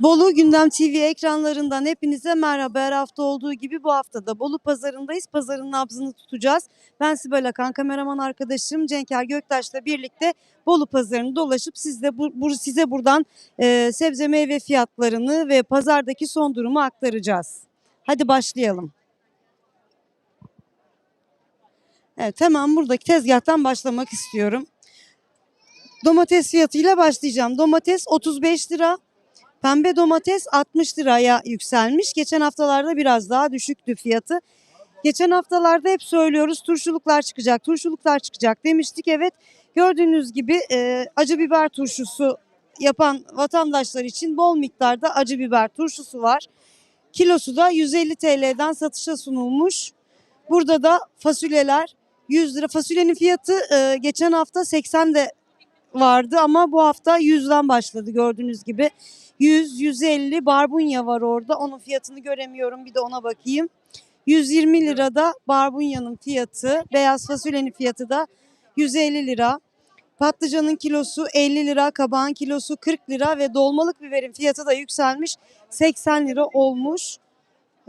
Bolu Gündem TV ekranlarından hepinize merhaba. Her hafta olduğu gibi bu hafta da Bolu pazarındayız. Pazarın nabzını tutacağız. Ben Sibel Akan, kameraman arkadaşım Cenker Göktaş'la birlikte Bolu pazarını dolaşıp siz de bu, bu- size buradan e, sebze meyve fiyatlarını ve pazardaki son durumu aktaracağız. Hadi başlayalım. Evet hemen buradaki tezgahtan başlamak istiyorum. Domates fiyatıyla başlayacağım. Domates 35 lira. Pembe domates 60 liraya yükselmiş. Geçen haftalarda biraz daha düşüktü fiyatı. Geçen haftalarda hep söylüyoruz turşuluklar çıkacak, turşuluklar çıkacak demiştik. Evet gördüğünüz gibi e, acı biber turşusu yapan vatandaşlar için bol miktarda acı biber turşusu var. Kilosu da 150 TL'den satışa sunulmuş. Burada da fasulyeler 100 lira. Fasulyenin fiyatı e, geçen hafta 80 de vardı ama bu hafta 100'den başladı gördüğünüz gibi. 100, 150 barbunya var orada. Onun fiyatını göremiyorum. Bir de ona bakayım. 120 lirada barbunyanın fiyatı. Beyaz fasulyenin fiyatı da 150 lira. Patlıcanın kilosu 50 lira, kabağın kilosu 40 lira ve dolmalık biberin fiyatı da yükselmiş. 80 lira olmuş.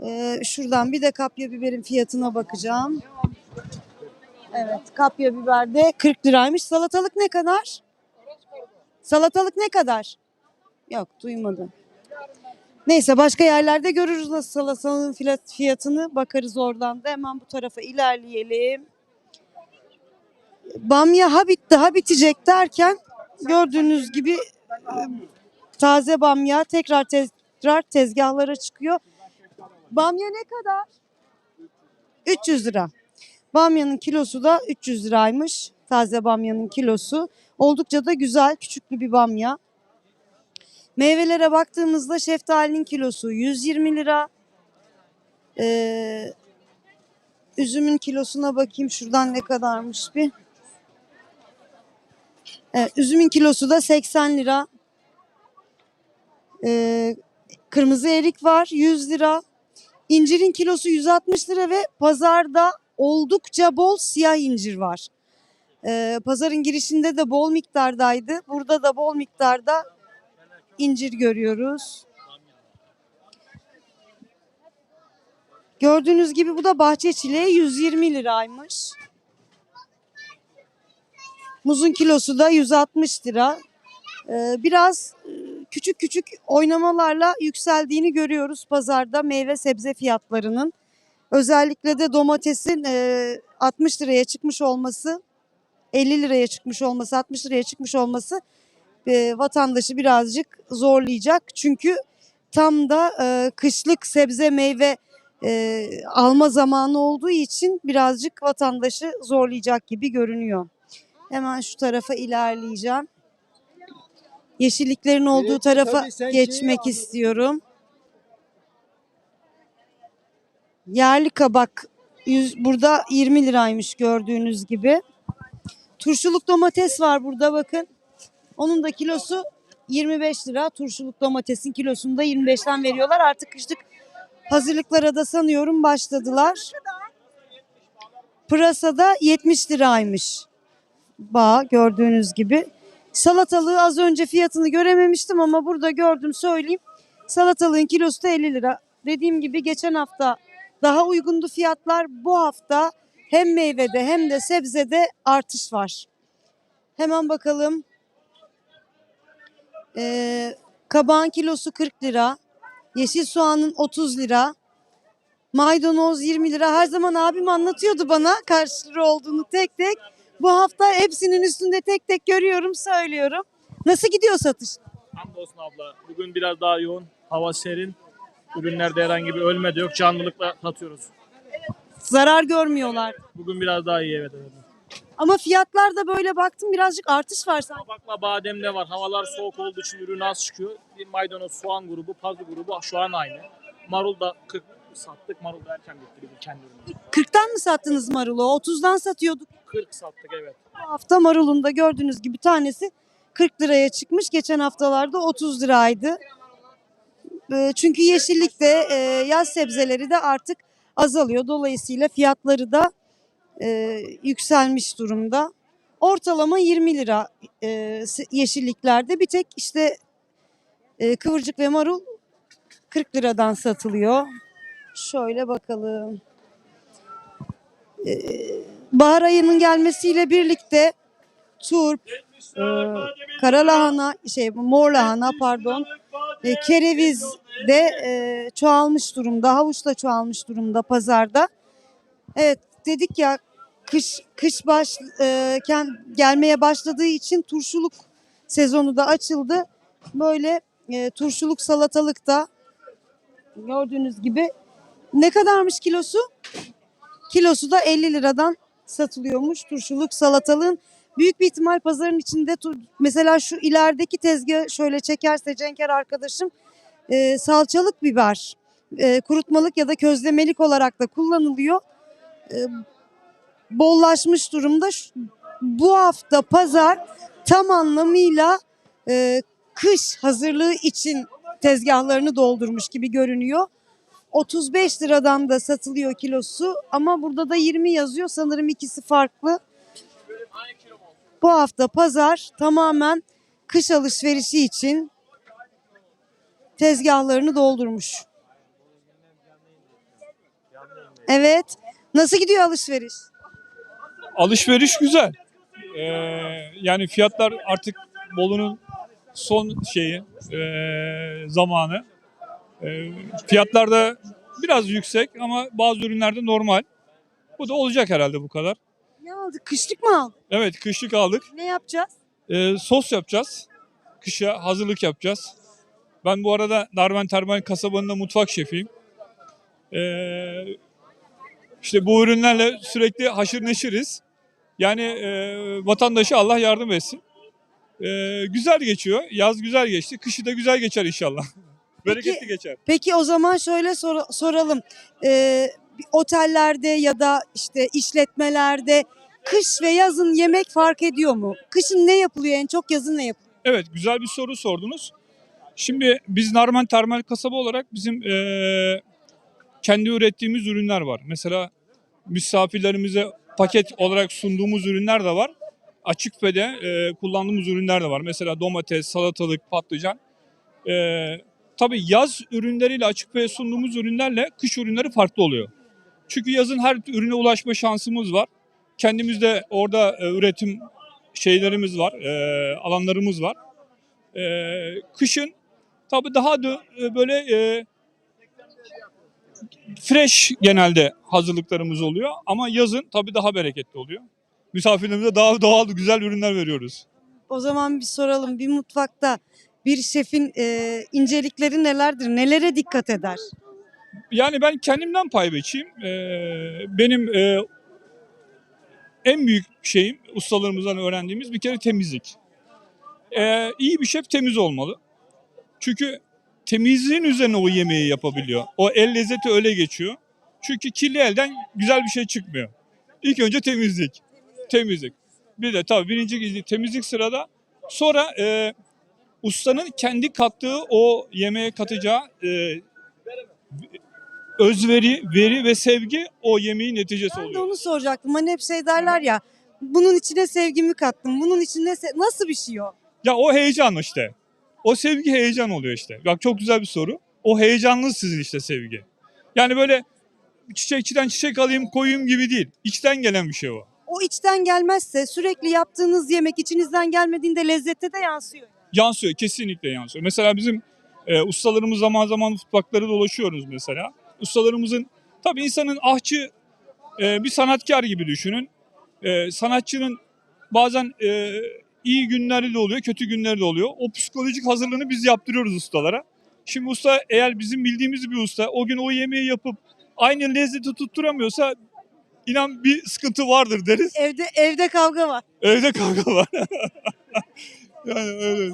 Ee, şuradan bir de kapya biberin fiyatına bakacağım. Evet, kapya biber de 40 liraymış. Salatalık ne kadar? Salatalık ne kadar? Yok duymadım. Neyse başka yerlerde görürüz nasıl salatalığın fiyat- fiyatını bakarız oradan da hemen bu tarafa ilerleyelim. Bamya ha bitti ha bitecek derken gördüğünüz gibi e, taze bamya tekrar tekrar tezgahlara çıkıyor. Bamya ne kadar? 300 lira. Bamyanın kilosu da 300 liraymış. Taze bamyanın kilosu. Oldukça da güzel küçüklü bir bamya. Meyvelere baktığımızda şeftalinin kilosu 120 lira. Ee, üzümün kilosuna bakayım şuradan ne kadarmış bir. Evet, üzümün kilosu da 80 lira. Ee, kırmızı erik var 100 lira. İncirin kilosu 160 lira ve pazarda oldukça bol siyah incir var. Ee, pazarın girişinde de bol miktardaydı. Burada da bol miktarda incir görüyoruz. Gördüğünüz gibi bu da bahçe çileği 120 liraymış. Muzun kilosu da 160 lira. Ee, biraz e, küçük küçük oynamalarla yükseldiğini görüyoruz pazarda meyve sebze fiyatlarının. Özellikle de domatesin e, 60 liraya çıkmış olması, 50 liraya çıkmış olması, 60 liraya çıkmış olması e, vatandaşı birazcık zorlayacak. Çünkü tam da e, kışlık sebze meyve e, alma zamanı olduğu için birazcık vatandaşı zorlayacak gibi görünüyor. Hemen şu tarafa ilerleyeceğim. Yeşilliklerin olduğu Evet, tarafa geçmek istiyorum. Yerli kabak yüz- burada 20 liraymış gördüğünüz gibi. Turşuluk domates var burada bakın. Onun da kilosu 25 lira. Turşuluk domatesin kilosunu da 25'ten veriyorlar. Artık kışlık hazırlıklara da sanıyorum başladılar. Pırasa da 70 liraymış. Bağ gördüğünüz gibi. Salatalığı az önce fiyatını görememiştim ama burada gördüm söyleyeyim. Salatalığın kilosu da 50 lira. Dediğim gibi geçen hafta daha uygundu fiyatlar. Bu hafta hem meyvede hem de sebzede artış var. Hemen bakalım. Ee, kabağın kilosu 40 lira. Yeşil soğanın 30 lira. Maydanoz 20 lira. Her zaman abim anlatıyordu bana kaç lira olduğunu tek tek. Bu hafta hepsinin üstünde tek tek görüyorum, söylüyorum. Nasıl gidiyor satış? Hamdolsun abla. Bugün biraz daha yoğun. Hava serin. Ürünlerde herhangi bir ölme de yok. Canlılıkla satıyoruz. Zarar görmüyorlar. Bugün biraz daha iyi evet. evet. Ama fiyatlarda böyle baktım birazcık artış var sanki. Kabakla badem de var. Havalar soğuk olduğu için ürün az çıkıyor. Bir maydanoz, soğan grubu, pazı grubu şu an aynı. Marul da 40 sattık. Marul da erken bitti bizim kendi ürünümüz. 40'tan mı sattınız marulu? 30'dan satıyorduk. 40 sattık evet. Bu hafta marulun da gördüğünüz gibi tanesi 40 liraya çıkmış. Geçen haftalarda 30 liraydı. Ee, Çünkü yeşillikte e, yaz sebzeleri de artık azalıyor. Dolayısıyla fiyatları da e, yükselmiş durumda. Ortalama 20 lira e, yeşilliklerde bir tek işte Ee, kıvırcık ve marul 40 liradan satılıyor. Şöyle bakalım. Ee, bahar ayının gelmesiyle birlikte turp, e, kara lahana, şey mor lahana pardon, e, kereviz de e, çoğalmış durumda, havuç da çoğalmış durumda pazarda. Evet dedik ya kış kış başken gelmeye başladığı için turşuluk sezonu da açıldı. Böyle e, turşuluk salatalık da gördüğünüz gibi ne kadarmış kilosu? Kilosu da 50 liradan satılıyormuş turşuluk salatalığın. Büyük bir ihtimal pazarın içinde mesela şu ilerideki tezgah şöyle çekerse Cenker arkadaşım e, salçalık biber e, kurutmalık ya da közlemelik olarak da kullanılıyor. E, bollaşmış durumda. Şu- Bu hafta pazar tam anlamıyla e, kış hazırlığı için tezgahlarını doldurmuş gibi görünüyor. 35 liradan da satılıyor kilosu ama burada da 20 yazıyor sanırım ikisi farklı. Bu hafta pazar tamamen kış alışverişi için tezgahlarını doldurmuş. Evet. Nasıl gidiyor alışveriş? Alışveriş güzel. Ee, yani fiyatlar artık Bolu'nun son şeyi ee, zamanı. Ee, fiyatlar da biraz yüksek ama bazı ürünlerde normal. Bu da olacak herhalde bu kadar. Ne aldık? Kışlık mı aldık? Evet kışlık aldık. Ne yapacağız? Ee, sos yapacağız. Kışa hazırlık yapacağız. Ben bu arada Narmen Termal kasabanında mutfak şefiyim. Ee, işte bu ürünlerle sürekli haşır neşiriz. Yani e, vatandaşı Allah yardım etsin. Ee, güzel geçiyor. Yaz güzel geçti. Kışı da güzel geçer inşallah. Bereketli geçer. Peki o zaman şöyle sor- soralım. Ee, otellerde ya da işte işletmelerde kış ve yazın yemek fark ediyor mu? Kışın ne yapılıyor en çok, yazın ne yapılıyor? Evet güzel bir soru sordunuz. Şimdi biz Narman Termal Kasaba olarak bizim eee, kendi ürettiğimiz ürünler var. Mesela misafirlerimize paket olarak sunduğumuz ürünler de var. Açık ve de eee, kullandığımız ürünler de var. Mesela domates, salatalık, patlıcan. Eee tabii yaz ürünleriyle açık ve sunduğumuz ürünlerle kış ürünleri farklı oluyor. Çünkü yazın her ürüne ulaşma şansımız var. Kendimiz de orada e, üretim şeylerimiz var, e, alanlarımız var. E, kışın tabii daha da e, böyle e, fresh genelde hazırlıklarımız oluyor ama yazın tabii daha bereketli oluyor. Misafirlerimize daha doğal güzel ürünler veriyoruz. O zaman bir soralım. Bir mutfakta bir şefin e, incelikleri nelerdir? Nelere dikkat eder? Yani ben kendimden pay biçeyim. E, benim e, en büyük şeyim ustalarımızdan öğrendiğimiz bir kere temizlik. E, iyi bir şef temiz olmalı. Çünkü temizliğin üzerine o yemeği yapabiliyor. O el lezzeti öyle geçiyor. Çünkü kirli elden güzel bir şey çıkmıyor. İlk önce temizlik. Temizlik. Bir de tabii birinci temizlik sırada. Sonra e, ustanın kendi kattığı o yemeğe katacağı e, özveri, veri ve sevgi o yemeğin neticesi Ben de oluyor. onu soracaktım. Hani hep şey derler ya. Bunun içine sevgimi kattım. Bunun içine se- nasıl bir şey o? Ya o heyecan işte. O sevgi heyecan oluyor işte. Bak çok güzel bir soru. O heyecanlı sizin işte sevgi. Yani böyle çiçekçiden çiçek alayım koyayım gibi değil. İçten gelen bir şey o. O içten gelmezse sürekli yaptığınız yemek içinizden gelmediğinde lezzette de yansıyor. Yansıyor, kesinlikle yansıyor. Mesela bizim e, ustalarımız zaman zaman mutfakları dolaşıyoruz mesela. Ustalarımızın, tabii insanın ahçı e, bir sanatkar gibi düşünün. E, sanatçının bazen e, iyi günleri de oluyor, kötü günleri de oluyor. O psikolojik hazırlığını biz yaptırıyoruz ustalara. Şimdi usta eğer bizim bildiğimiz bir usta o gün o yemeği yapıp aynı lezzeti tutturamıyorsa inan bir sıkıntı vardır deriz. Evde evde kavga var. Evde kavga var. yani öyle.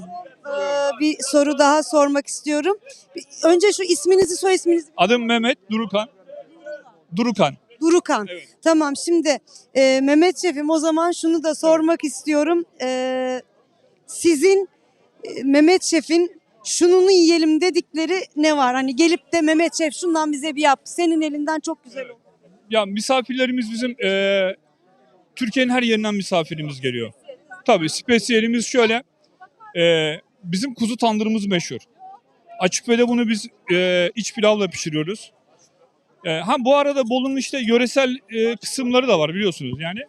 Ee, bir soru daha sormak istiyorum. Bir- Önce şu isminizi soy isminizi. Adım Mehmet Durukan. Durukan. Durukan. Evet. Tamam şimdi e, Mehmet Şef'im o zaman şunu da sormak istiyorum. Ee, sizin e, Mehmet Şef'in şununu yiyelim dedikleri ne var? Hani gelip de Mehmet Şef şundan bize bir yap. Senin elinden çok güzel olur. Ya misafirlerimiz bizim eee, Türkiye'nin her yerinden misafirimiz geliyor. Tabii spesiyelimiz şöyle. Eee, bizim kuzu tandırımız meşhur. Açıkbey'de bunu biz e, iç pilavla pişiriyoruz. E, ha bu arada Bolu'nun işte yöresel e, kısımları da var biliyorsunuz yani.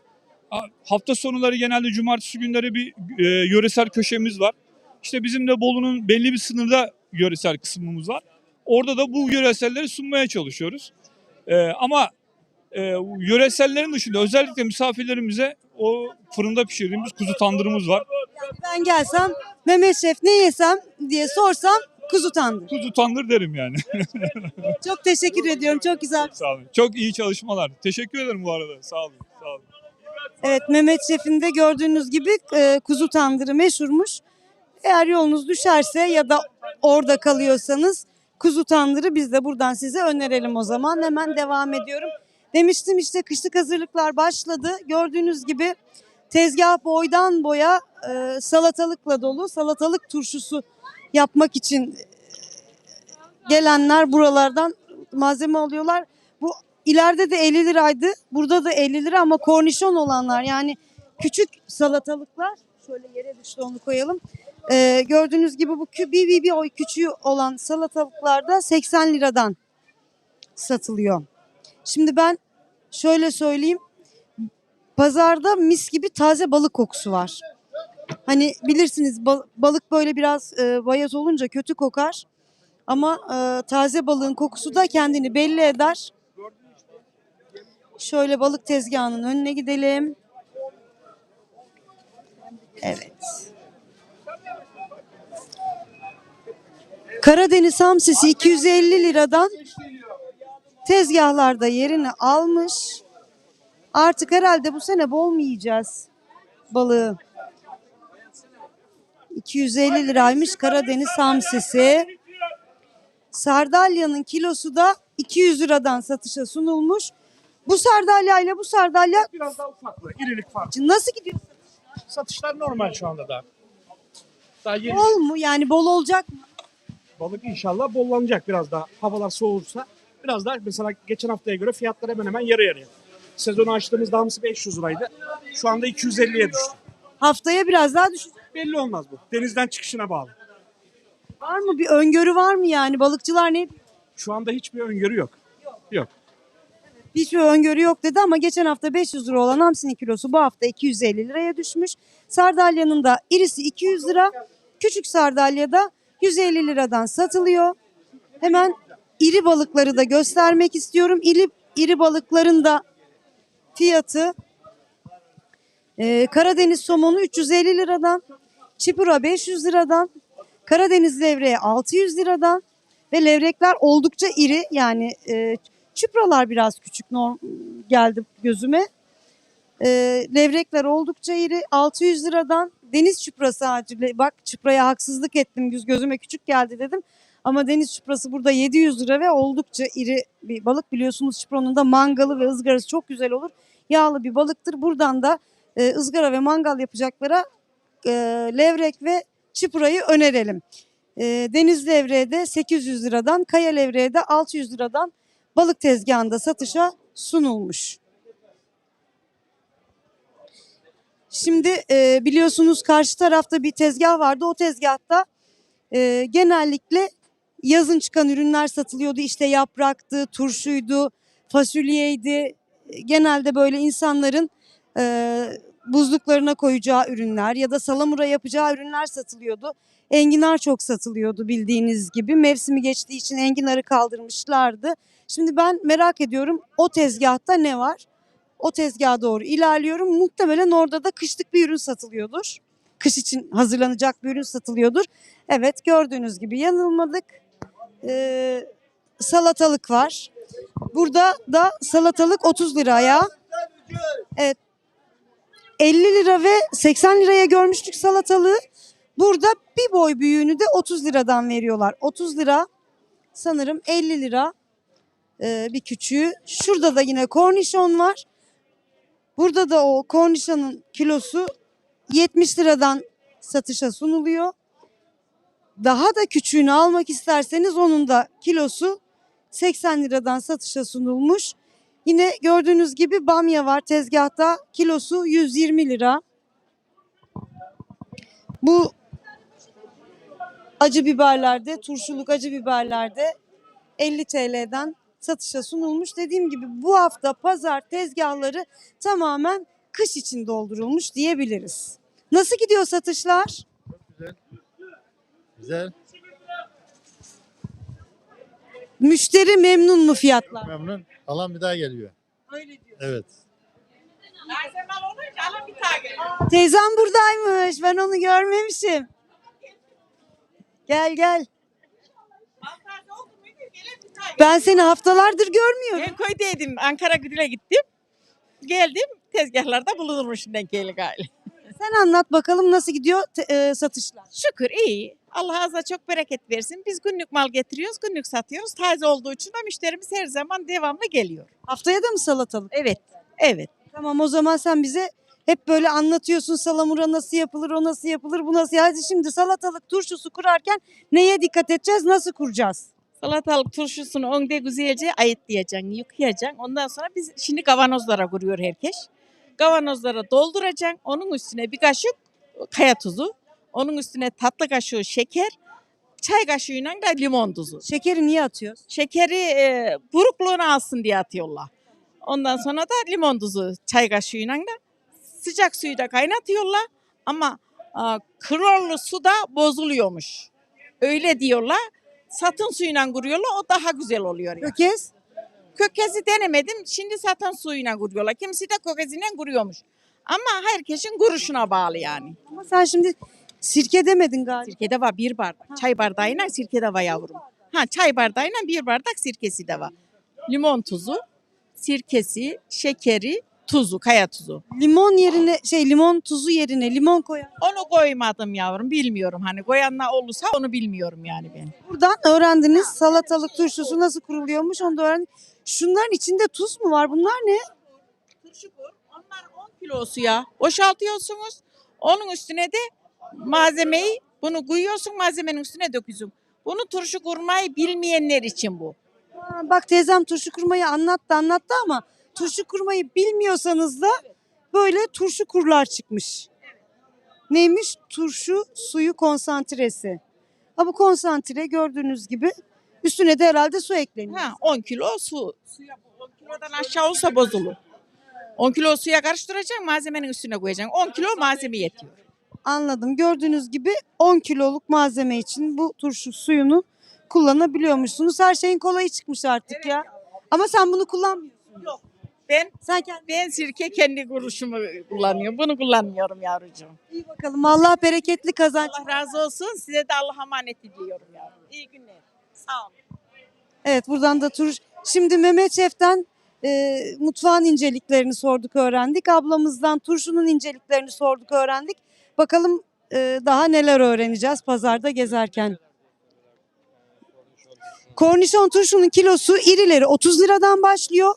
Ha- Hafta sonları genelde cumartesi günleri bir e, yöresel köşemiz var. İşte bizim de Bolu'nun belli bir sınırda yöresel kısmımız var. Orada da bu yöreselleri sunmaya çalışıyoruz. E, ama e, yöresellerin dışında özellikle misafirlerimize o fırında pişirdiğimiz kuzu tandırımız var. Ben gelsem Mehmet Şef ne yesem diye sorsam kuzu tandır. Kuzu tandır derim yani. Çok teşekkür ediyorum. Çok güzel. Sağ olun. Çok iyi çalışmalar. Teşekkür ederim bu arada. Sağ olun. Sağ olun. Evet Mehmet Şef'in de gördüğünüz gibi e, kuzu tandırı meşhurmuş. Eğer yolunuz düşerse ya da orada kalıyorsanız kuzu tandırı biz de buradan size önerelim o zaman. Hemen devam ediyorum. Demiştim işte kışlık hazırlıklar başladı. Gördüğünüz gibi tezgah boydan boya e, salatalıkla dolu. Salatalık turşusu yapmak için e, gelenler buralardan malzeme alıyorlar. Bu ileride de 50 liraydı. Burada da 50 lira ama kornişon olanlar yani küçük salatalıklar şöyle yere düştü onu koyalım. Ee, gördüğünüz gibi bu bir, bir, bir oy küçüğü olan salatalıklar da 80 liradan satılıyor. Şimdi ben şöyle söyleyeyim. Pazarda mis gibi taze balık kokusu var. Hani bilirsiniz bal- balık böyle biraz e, bayat olunca kötü kokar. Ama e, taze balığın kokusu da kendini belli eder. Şöyle balık tezgahının önüne gidelim. Evet. Karadeniz hamsisi 250 liradan tezgahlarda yerini almış. Artık herhalde bu sene bol mu yiyeceğiz balığı? 250 liraymış Karadeniz hamsisi. Sardalyanın kilosu da 200 liradan satışa sunulmuş. Bu sardalya ile bu sardalya Biraz daha ufaklı, irilik farkı. nasıl gidiyor? Satışlar normal şu anda da. Daha yeni Bol mu? Yani bol olacak mı? balık inşallah bollanacak biraz daha. Havalar soğursa. Biraz daha mesela geçen haftaya göre fiyatlar hemen hemen yarı yarıya. Sezonu açtığımızda hamsi 500 liraydı. Şu anda 250'ye düştü. Haftaya biraz daha düşecek. Belli olmaz bu. Denizden çıkışına bağlı. Var mı? Bir öngörü var mı yani? Balıkçılar ne? Şu anda hiçbir öngörü yok. Yok. Hiçbir öngörü yok dedi ama geçen hafta 500 lira olan hamsinin kilosu bu hafta 250 liraya düşmüş. Sardalyanın da irisi 200 lira. Küçük sardalya da 150 liradan satılıyor. Hemen iri balıkları da göstermek istiyorum. İri, iri balıkların da fiyatı e, Karadeniz somonu 350 liradan, çipura 500 liradan, Karadeniz levreği 600 liradan ve levrekler oldukça iri yani e, çipralar biraz küçük norm geldi gözüme. E, levrekler oldukça iri 600 liradan deniz çuprası ağacı bak çupraya haksızlık ettim göz gözüme küçük geldi dedim. Ama deniz çuprası burada 700 lira ve oldukça iri bir balık biliyorsunuz çupranın da mangalı ve ızgarası çok güzel olur. Yağlı bir balıktır. Buradan da e, ızgara ve mangal yapacaklara e, levrek ve çiprayı önerelim. E, deniz levreği de 800 liradan, kaya levreği de 600 liradan balık tezgahında satışa sunulmuş. Şimdi e, biliyorsunuz karşı tarafta bir tezgah vardı. O tezgahta e, genellikle yazın çıkan ürünler satılıyordu. İşte yapraktı, turşuydu, fasulyeydi. Genelde böyle insanların e, buzluklarına koyacağı ürünler ya da salamura yapacağı ürünler satılıyordu. Enginar çok satılıyordu bildiğiniz gibi. Mevsimi geçtiği için enginarı kaldırmışlardı. Şimdi ben merak ediyorum o tezgahta ne var? O tezgaha doğru ilerliyorum. Muhtemelen orada da kışlık bir ürün satılıyordur. Kış için hazırlanacak bir ürün satılıyordur. Evet gördüğünüz gibi yanılmadık. Ee, salatalık var. Burada da salatalık 30 liraya. Evet. 50 lira ve 80 liraya görmüştük salatalığı. Burada bir boy büyüğünü de 30 liradan veriyorlar. 30 lira sanırım 50 lira e, bir küçüğü. Şurada da yine kornişon var. Burada da o kornişonun kilosu 70 liradan satışa sunuluyor. Daha da küçüğünü almak isterseniz onun da kilosu 80 liradan satışa sunulmuş. Yine gördüğünüz gibi bamya var tezgahta kilosu 120 lira. Bu acı biberlerde, turşuluk acı biberlerde 50 TL'den satışa sunulmuş. Dediğim gibi bu hafta pazar tezgahları tamamen kış için doldurulmuş diyebiliriz. Nasıl gidiyor satışlar? Güzel. Müşteri memnun mu fiyatlar? Memnun. Alan bir daha geliyor. Öyle diyor. Evet. Teyzem buradaymış. Ben onu görmemişim. Gel gel. Ben seni haftalardır görmüyorum. Ben köydeydim. Ankara Güdül'e gittim. Geldim. Tezgahlarda bulunurmuş denk geldi galiba. Sen anlat bakalım nasıl gidiyor e, satışlar? Şükür iyi. Allah azza çok bereket versin. Biz günlük mal getiriyoruz, günlük satıyoruz. Taze olduğu için de müşterimiz her zaman devamlı geliyor. Haftaya da mı salatalık? Evet, evet. Tamam o zaman sen bize hep böyle anlatıyorsun salamura nasıl yapılır, o nasıl yapılır, bu nasıl. Hadi şimdi salatalık turşusu kurarken neye dikkat edeceğiz, nasıl kuracağız? Salatalık turşusunu önde güzelce ayıtlayacaksın, yıkayacaksın. Ondan sonra biz şimdi kavanozlara kuruyor herkes. Kavanozlara dolduracaksın. Onun üstüne bir kaşık kaya tuzu. Onun üstüne tatlı kaşığı şeker. Çay kaşığıyla da limon tuzu. Şekeri niye atıyoruz? Şekeri e, burukluğunu alsın diye atıyorlar. Ondan sonra da limon tuzu çay kaşığıyla da sıcak suyu da kaynatıyorlar. Ama a, klorlu su da bozuluyormuş. Öyle diyorlar. Satın suyuyla kuruyorlar o daha güzel oluyor. Yani. Kökez. Kökezi denemedim. Şimdi satın suyuyla kuruyorlar. Kimisi de kökeziyle kuruyormuş. Ama herkesin kuruşuna bağlı yani. Ama sen şimdi sirke demedin galiba. Sirke de var bir bardak. Çay bardağıyla sirke de var yavrum. Ha çay bardağıyla bir bardak sirkesi de var. Limon tuzu, sirkesi, şekeri, tuzu, kaya tuzu. Limon yerine şey limon tuzu yerine limon koyar. Onu koymadım yavrum bilmiyorum. Hani koyanlar olursa onu bilmiyorum yani ben. Buradan öğrendiniz salatalık turşusu nasıl kuruluyormuş onu da öğrendik. Şunların içinde tuz mu var? Bunlar ne? Turşu. Onlar 10 kilo suya boşaltıyorsunuz. Onun üstüne de malzemeyi bunu koyuyorsun malzemenin üstüne döküyorsun. Bunu turşu kurmayı bilmeyenler için bu. Ha, bak teyzem turşu kurmayı anlattı anlattı ama turşu kurmayı bilmiyorsanız da böyle turşu kurlar çıkmış. Neymiş? Turşu suyu konsantresi. Ha bu konsantre gördüğünüz gibi üstüne de herhalde su ekleniyor. Ha 10 kilo su. Suya 10 kilodan aşağı olsa bozulur. 10 kilo suya karıştıracaksın malzemenin üstüne koyacaksın. 10 kilo malzeme yetiyor. Anladım. Gördüğünüz gibi 10 kiloluk malzeme için bu turşu suyunu kullanabiliyormuşsunuz. Her şeyin kolayı çıkmış artık ya. Ama sen bunu kullanmıyorsun. Yok. Ben Sen kendi ben sirke kendi kuruşumu kullanıyorum. Bunu kullanmıyorum yavrucuğum. iyi bakalım. Allah bereketli kazanç. Allah razı olsun. Size de Allah'a emanet ediyorum yavrum. İyi günler. Sağ olun. Evet buradan da tur. Şimdi Mehmet Şef'ten e, mutfağın inceliklerini sorduk öğrendik. Ablamızdan turşunun inceliklerini sorduk öğrendik. Bakalım e, daha neler öğreneceğiz pazarda gezerken. Kornişon turşunun kilosu irileri 30 liradan başlıyor.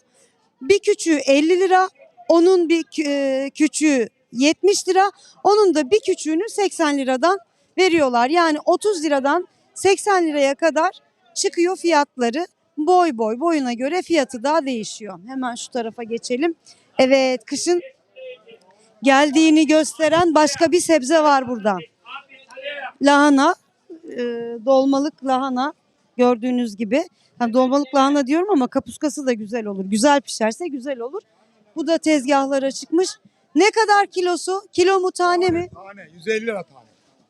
Bir küçüğü 50 lira. Onun bir e, küçüğü 70 lira. Onun da bir küçüğünü 80 liradan veriyorlar. Yani 30 liradan 80 liraya kadar çıkıyor fiyatları. Boy boy boyuna göre fiyatı daha değişiyor. Hemen şu tarafa geçelim. Evet kışın geldiğini gösteren başka bir sebze var burada. Lahana, e, dolmalık lahana gördüğünüz gibi. Ha, dolmalık lahana diyorum ama kapuskası da güzel olur. Güzel pişerse güzel olur. Bu da tezgahlara çıkmış. Ne kadar kilosu? Kilo mu tane mi? Tane 150 lira tane.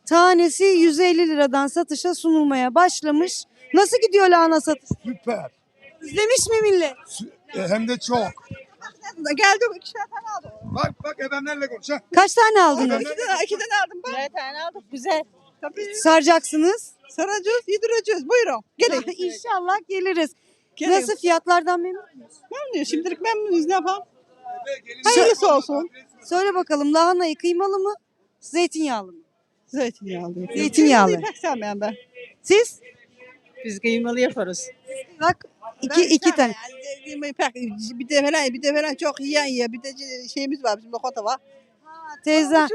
Tanesi 150 liradan satışa sunulmaya başlamış. Nasıl gidiyor lahana satış? Süper. İzlemiş mi millet? Sü- e, hem de çok. Geldim iki tane aldım. Bak bak efendilerle konuş ha. Kaç tane aldınız? İki tane, iki tane aldım ben. Bir tane aldık. Güzel. Tabii. Saracaksınız. Saracağız, yedireceğiz. Buyurun. Gelin. İnşallah geliriz. Gelin. Nasıl fiyatlardan memnun musunuz? Memnunuz. Şimdilik memnunuz. Ne yapalım? Hayırlısı olsun. Söyle bakalım lahanayı kıymalı mı? Zeytinyağlı mı? Zeytinyağlı. Zeytinyağlı. Pek sevmem ben. Siz? Biz kıymalı yaparız. Bak iki, iki tane. Bir de falan, bir de falan çok yiyen yiyor. Bir de şeyimiz var, bizim lokanta var. Teyze,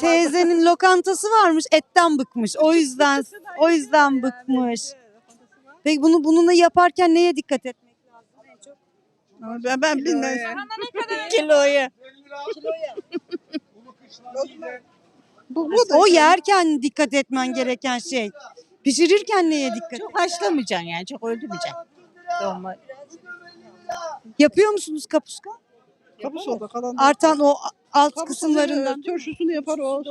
teyzenin lokantası varmış etten bıkmış. O yüzden o yüzden bıkmış. Peki bunu bununla yaparken neye dikkat etmek lazım? en çok? Ben, ben bilmem. Kiloyu. Bu, bu da O yerken dikkat etmen gereken şey. Pişirirken neye dikkat Çok haşlamayacaksın yani çok öldürmeyeceksin. Dolma. Yapıyor musunuz kapuska? Kapı solda kalan. Artan o alt kısımlarından. solda, Turşusunu yapar o.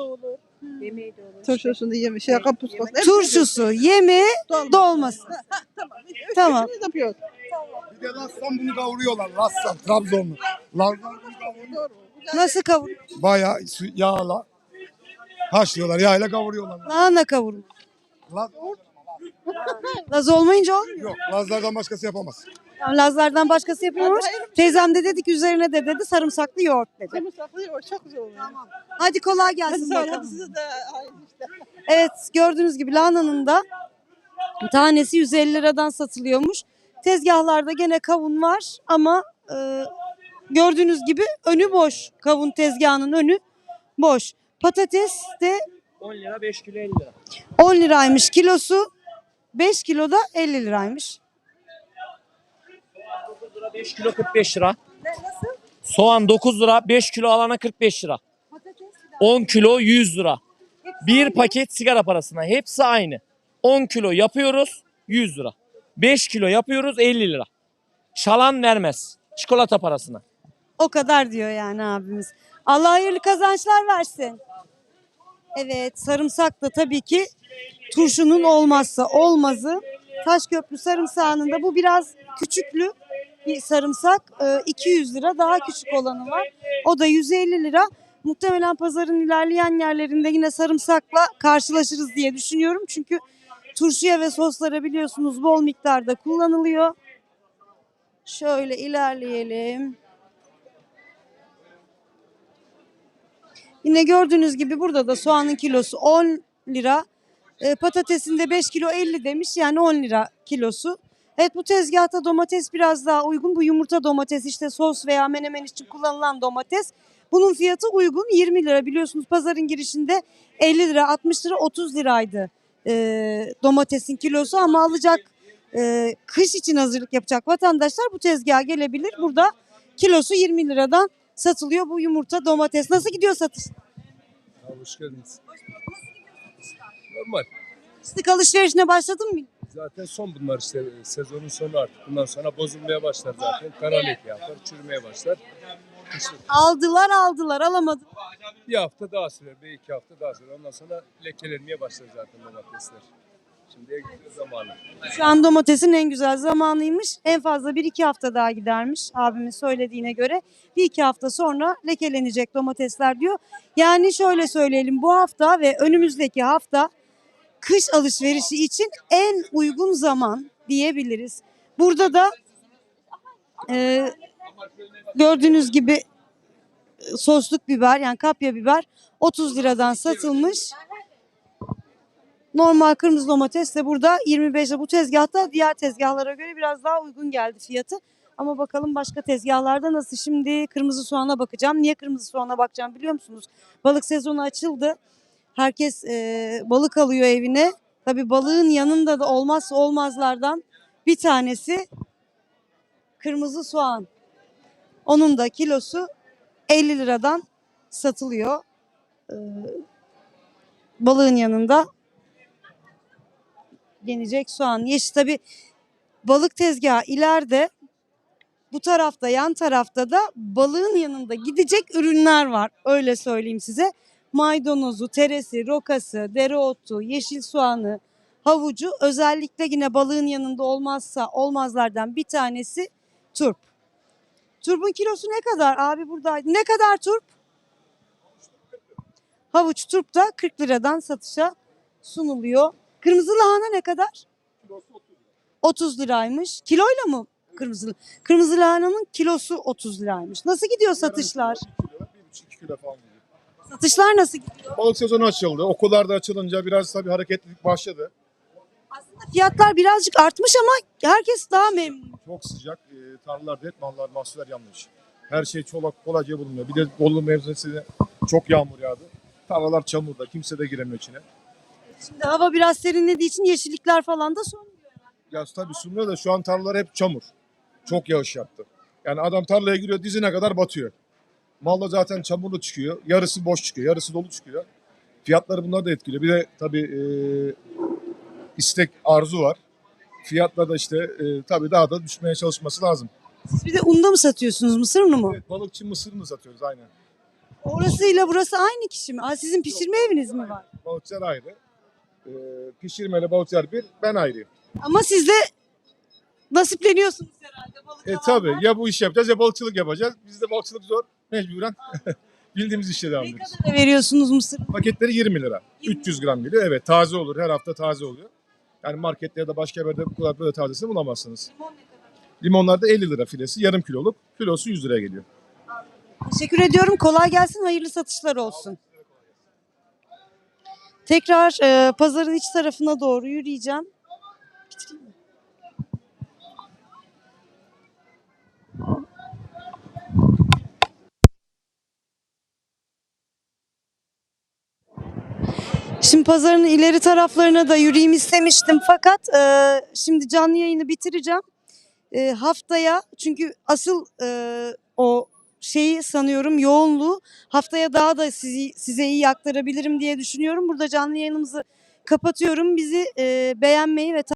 Turşusunu yemiş. Şey, kapuskası. Hepsini Turşusu, yemeği, Dolma. dolması. Tamam. Tamam. Üçünü yapıyor. Bir de Lassan bunu kavuruyorlar. Lassan, Trabzonlu. Lassan bunu kavuruyor. Nasıl kavur? Bayağı su- yağla haşlıyorlar. Yağla kavuruyorlar. Lahana kavurma. Laz, Laz olmayınca olmuyor. yok, Lazlardan başkası yapamaz. Yani Lazlardan başkası yapıyormuş. Teyzem de dedik üzerine de dedi sarımsaklı yoğurt dedi. Sarımsaklı yoğurt çok güzel oluyor. Hadi kolay gelsin Sağ olun bakalım. size de. aynı işte. Evet gördüğünüz gibi lahananın da tanesi 150 liradan satılıyormuş. Tezgahlarda gene kavun var ama e, gördüğünüz gibi önü boş. Kavun tezgahının önü boş. Patates de 10 lira 5 kilo 50 lira. 10 liraymış kilosu. 5 kilo da 50 liraymış. 9 lira 5 kilo 45 lira. Soğan 9 lira 5 kilo alana 45 lira. 10 kilo 100 lira. Bir paket sigara parasına hepsi aynı. 10 kilo yapıyoruz 100 lira. 5 kilo yapıyoruz 50 lira. Çalan vermez çikolata parasına. O kadar diyor yani abimiz. Allah hayırlı kazançlar versin. Evet sarımsak da tabii ki turşunun olmazsa olmazı. Taşköprü sarımsağının da bu biraz küçüklü bir sarımsak. Ee, 200 lira daha küçük olanı var. O da 150 lira. Muhtemelen pazarın ilerleyen yerlerinde yine sarımsakla karşılaşırız diye düşünüyorum. Çünkü turşuya ve soslara biliyorsunuz bol miktarda kullanılıyor. Şöyle ilerleyelim. Yine gördüğünüz gibi burada da soğanın kilosu 10 lira. E, patatesin de 5 kilo 50 demiş yani 10 lira kilosu. Evet bu tezgahta domates biraz daha uygun. Bu yumurta domates işte sos veya menemen için kullanılan domates. Bunun fiyatı uygun 20 lira biliyorsunuz pazarın girişinde 50 lira 60 lira 30 liraydı e, domatesin kilosu ama alacak e, kış için hazırlık yapacak vatandaşlar bu tezgaha gelebilir. Burada kilosu 20 liradan satılıyor bu yumurta domates. Nasıl gidiyor satış? Hoş geldiniz. Normal. Fıstık alışverişine başladın mı? Zaten son bunlar işte sezonun sonu artık. Bundan sonra bozulmaya başlar zaten. Kara leke yapar, çürümeye başlar. İşte Aldılar aldılar alamadı. bir hafta daha sürer, bir iki hafta daha sürer. Ondan sonra lekelenmeye başlar zaten domatesler. Şu an domatesin en güzel zamanıymış. En fazla 1-2 hafta daha gidermiş abimin söylediğine göre. 1-2 hafta sonra lekelenecek domatesler diyor. Yani şöyle söyleyelim bu hafta ve önümüzdeki hafta kış alışverişi için en uygun zaman diyebiliriz. Burada da e, gördüğünüz gibi e, sosluk biber yani kapya biber 30 liradan satılmış. Normal kırmızı domates de burada 25 lira. Bu tezgahta diğer tezgahlara göre biraz daha uygun geldi fiyatı. Ama bakalım başka tezgahlarda nasıl? Şimdi kırmızı soğana bakacağım. Niye kırmızı soğana bakacağım biliyor musunuz? Balık sezonu açıldı. Herkes e, balık alıyor evine. Tabii balığın yanında da olmazsa olmazlardan bir tanesi kırmızı soğan. Onun da kilosu 50 liradan satılıyor. Ee, balığın yanında yenecek soğan. Yeşil tabi balık tezgahı ileride bu tarafta yan tarafta da balığın yanında gidecek ürünler var. Öyle söyleyeyim size. Maydanozu, teresi, rokası, dereotu, yeşil soğanı, havucu özellikle yine balığın yanında olmazsa olmazlardan bir tanesi turp. Turpun kilosu ne kadar? Abi buradaydı. Ne kadar turp? Havuç turp da 40 liradan satışa sunuluyor. Kırmızı lahana ne kadar? 30 liraymış. Kiloyla mı kırmızı? Kırmızı lahananın kilosu 30 liraymış. Nasıl gidiyor satışlar? 1,5 kilo falan gidiyor. Satışlar nasıl gidiyor? Balık sezonu açıldı. Okullar da açılınca biraz tabii hareketlilik başladı. Aslında fiyatlar birazcık artmış ama herkes daha memnun. Çok sıcak. E, tarlalarda hep mallar, mahsuller yanmış. Her şey çolak kolayca bulunuyor. Bir de Bolu mevsiminde çok yağmur yağdı. Tarlalar çamurda. Kimse de giremiyor içine. Şimdi hava biraz serinlediği için yeşillikler falan da son. Ya tabii sumuyor da şu an tarlalar hep çamur. Çok yağış yaptı. Yani adam tarlaya giriyor dizine kadar batıyor. Mal da zaten çamurlu çıkıyor. Yarısı boş çıkıyor, yarısı dolu çıkıyor. Fiyatları bunlar da etkiliyor. Bir de tabii e, istek, arzu var. Fiyatla da işte e, tabii daha da düşmeye çalışması lazım. Siz bir de unda mı satıyorsunuz mısır unu mu? Evet, balıkçı mısırını satıyoruz aynen. Orasıyla burası aynı kişi mi? Aa, sizin pişirme eviniz mi var? Balıkçılar ayrı. E, pişirmeli balıkçılar bir, ben ayrıyım. Ama siz de nasipleniyorsunuz herhalde balık E tabii ya bu iş yapacağız ya balıkçılık yapacağız. Bizde balıkçılık zor. Mecburen bildiğimiz işle devam Ne ediyoruz. kadar veriyorsunuz mısır? Paketleri 20 lira. 20 300 gram geliyor. Evet taze olur. Her hafta taze oluyor. Yani markette ya da başka bir yerde bu kadar böyle tazesini bulamazsınız. Limonlar da 50 lira filesi. Yarım kiloluk. Kilosu 100 liraya geliyor. Teşekkür ediyorum. Kolay gelsin. Hayırlı satışlar olsun. Tekrar e, pazarın iç tarafına doğru yürüyeceğim. Şimdi pazarın ileri taraflarına da yürüyeyim istemiştim fakat e, şimdi canlı yayını bitireceğim. E, haftaya çünkü asıl e, o şeyi sanıyorum yoğunluğu haftaya daha da sizi, size iyi aktarabilirim diye düşünüyorum. Burada canlı yayınımızı kapatıyorum. Bizi e, beğenmeyi ve